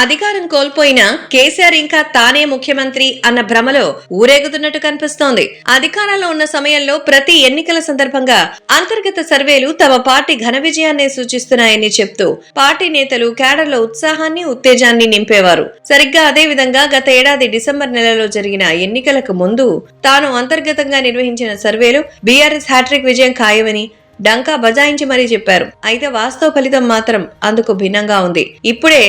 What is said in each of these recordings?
అధికారం కోల్పోయిన కేసీఆర్ ఇంకా తానే ముఖ్యమంత్రి అన్న భ్రమలో ఊరేగుతున్నట్టు కనిపిస్తోంది. అధికారంలో ఉన్న సమయంలో ప్రతి ఎన్నికల సందర్భంగా అంతర్గత సర్వేలు తమ పార్టీ ఘన విజయాన్నే సూచిస్తున్నాయని చెప్తూ పార్టీ నేతలు కేడర్లో ఉత్సాహాన్ని ఉత్తేజాన్ని నింపేవారు. సరిగ్గా అదే విధంగా గత ఏడాది డిసెంబర్ నెలలో జరిగిన ఎన్నికలకు ముందు తాను అంతర్గతంగా నిర్వహించిన సర్వేలు బీఆర్ఎస్ హ్యాట్రిక్ విజయం ఖాయమని డంకా బజాయించి మరీ చెప్పారు. అయితే వాస్తవ ఫలితం మాత్రం అందుకు భిన్నంగా ఉంది. ఇప్పుడే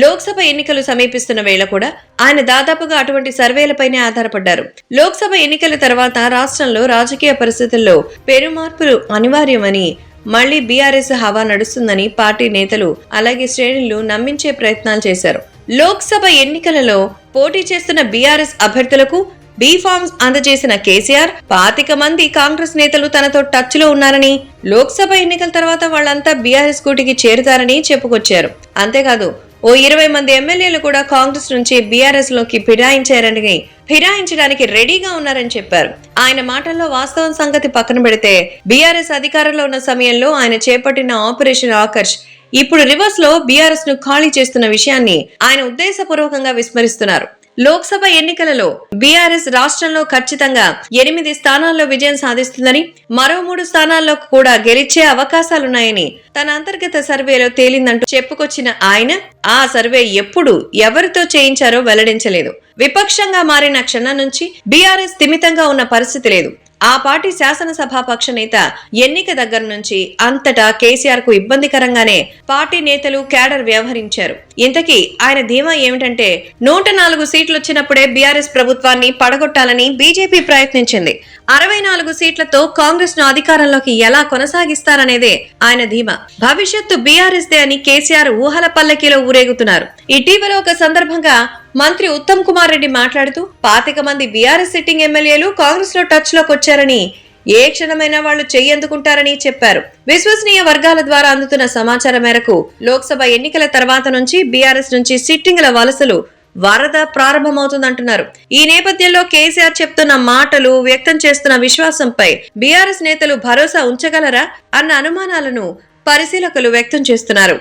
లోక్సభ ఎన్నికలు సమీపిస్తున్న వేళ కూడా ఆయన దాదాపుగా అటువంటి సర్వేలపైనే ఆధారపడ్డారు. లోక్సభ ఎన్నికల తర్వాత రాష్ట్రంలో రాజకీయ పరిస్థితుల్లో పెరుమార్పులు అనివార్యమని మళ్ళీ బీఆర్ఎస్ హవా నడుస్తుందని పార్టీ నేతలు అలాగే శ్రేణులు నమ్మించే ప్రయత్నాలు చేశారు. లోక్సభ ఎన్నికలలో పోటీ చేస్తున్న బీఆర్ఎస్ అభ్యర్థులకు బీ ఫార్మ్స్ అందజేసిన కేసీఆర్ పాతిక మంది కాంగ్రెస్ నేతలు తనతో టచ్లో ఉన్నారని లోక్సభ ఎన్నికల తర్వాత వాళ్ళంతా బీఆర్ఎస్ కూటికి చేరుతారని చెప్పుకొచ్చారు. అంతేకాదు ఓ ఇరవై మంది ఎమ్మెల్యేలు కూడా కాంగ్రెస్ నుంచి బీఆర్ఎస్లోకి ఫిరాయించారని ఫిరాయించడానికి రెడీగా ఉన్నారని చెప్పారు. ఆయన మాటల్లో వాస్తవం సంగతి పక్కన పెడితే బీఆర్ఎస్ అధికారంలో ఉన్న సమయంలో ఆయన చేపట్టిన ఆపరేషన్ ఆకర్ష్ ఇప్పుడు రివర్స్లో బీఆర్ఎస్ను ఖాళీ చేస్తున్న విషయాన్ని ఆయన ఉద్దేశపూర్వకంగా విస్మరిస్తున్నారు. లోక్సభ ఎన్నికలలో బీఆర్ఎస్ రాష్ట్రంలో ఖచ్చితంగా ఎనిమిది స్థానాల్లో విజయం సాధిస్తుందని మరో మూడు స్థానాల్లో కూడా గెలిచే అవకాశాలున్నాయని తన అంతర్గత సర్వేలో తేలిందంటూ చెప్పుకొచ్చిన ఆయన ఆ సర్వే ఎప్పుడు ఎవరితో చేయించారో వెల్లడించలేదు. విపక్షంగా మారిన క్షణం నుంచి బీఆర్ఎస్ స్థిమితంగా ఉన్న పరిస్థితి లేదు. ఆ పార్టీ శాసనసభాపక్ష నేత ఎన్నిక దగ్గర నుంచి అంతటా కేసీఆర్కు ఇబ్బందికరంగానే పార్టీ నేతలు కేడర్ వ్యవహరించారు. ఇంతకీ ఆయన ధీమా ఏమిటంటే నూట నాలుగు సీట్లు వచ్చినప్పుడే బీఆర్ఎస్ ప్రభుత్వాన్ని పడగొట్టాలని బీజేపీ ప్రయత్నించింది. అరవై నాలుగు సీట్లతో కాంగ్రెస్ను అధికారంలోకి ఎలా కొనసాగిస్తారనేదే ఆయన ధీమా. భవిష్యత్తు బీఆర్ఎస్ దే అని కేసీఆర్ ఊహల పల్లకీలో ఊరేగుతున్నారు. ఇటీవల ఒక సందర్భంగా మంత్రి ఉత్తమ్ కుమార్ రెడ్డి మాట్లాడుతూ పాతిక మంది బీఆర్ఎస్ సిట్టింగ్ ఎమ్మెల్యేలు కాంగ్రెస్లో టచ్లోకి వచ్చారని ఏ క్షణమైనా వాళ్ళు చెయ్యందుకుంటారని చెప్పారు. విశ్వసనీయ వర్గాల ద్వారా అందుతున్న సమాచారం మేరకు లోక్సభ ఎన్నికల తర్వాత నుంచి బీఆర్ఎస్ నుంచి సిట్టింగ్ల వలసలు వరద ప్రారంభమవుతుందంటున్నారు. ఈ నేపథ్యంలో కేసీఆర్ చెప్తున్న మాటలు వ్యక్తం చేస్తున్న విశ్వాసంపై బీఆర్ఎస్ నేతలు భరోసా ఉంచగలరా అన్న అనుమానాలను పరిశీలకులు వ్యక్తం చేస్తున్నారు.